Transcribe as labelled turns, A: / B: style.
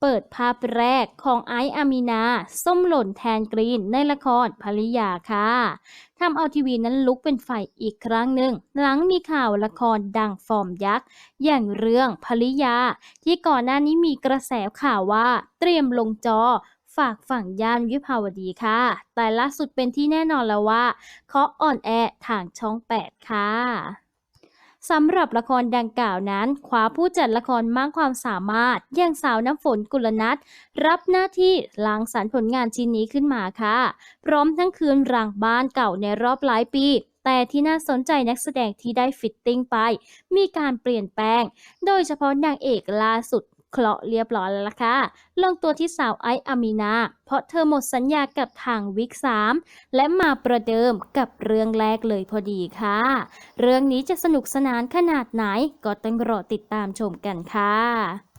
A: เปิดภาพแรกของไอซ์อามีนา ส้มหล่นแทนกรีนในละครภริยาค่ะทำเอาทีวีนั้นลุกเป็นไฟอีกครั้งหนึ่ง หลังมีข่าวละครดังฟอร์มยักษ์ อย่างเรื่องภริยา ที่ก่อนหน้านี้มีกระแสข่าวว่าเตรียมลงจอฝากฝั่งย่านวิภาวดีค่ะ แต่ล่าสุดเป็นที่แน่นอนแล้วว่าเคาะอ่อนแอทางช่อง 8 ค่ะ สำหรับละครดังกล่าวนั้นคว้าผู้จัดละครมากความสามารถ อย่างสาวน้ำฝนกุลนัทรับหน้าที่ล้างสรรผลงานชิ้นนี้ขึ้นมาค่ะ พร้อมทั้งคืนรังบ้านเก่าในรอบหลายปีแต่ที่น่าสนใจนักแสดงที่ได้ฟิตติ้งไป มีการเปลี่ยนแปลง โดยเฉพาะนางเอกล่าสุด เคราะห์เรียบร้อยแล้วล่ะค่ะลงตัวที่สาวไอซ์อามีนา เพราะเธอหมดสัญญากับทางวิก3และมาประเดิมกับเรื่องแรกเลยพอดีค่ะ เรื่องนี้จะสนุกสนานขนาดไหนก็ต้องรอติดตามชมกันค่ะ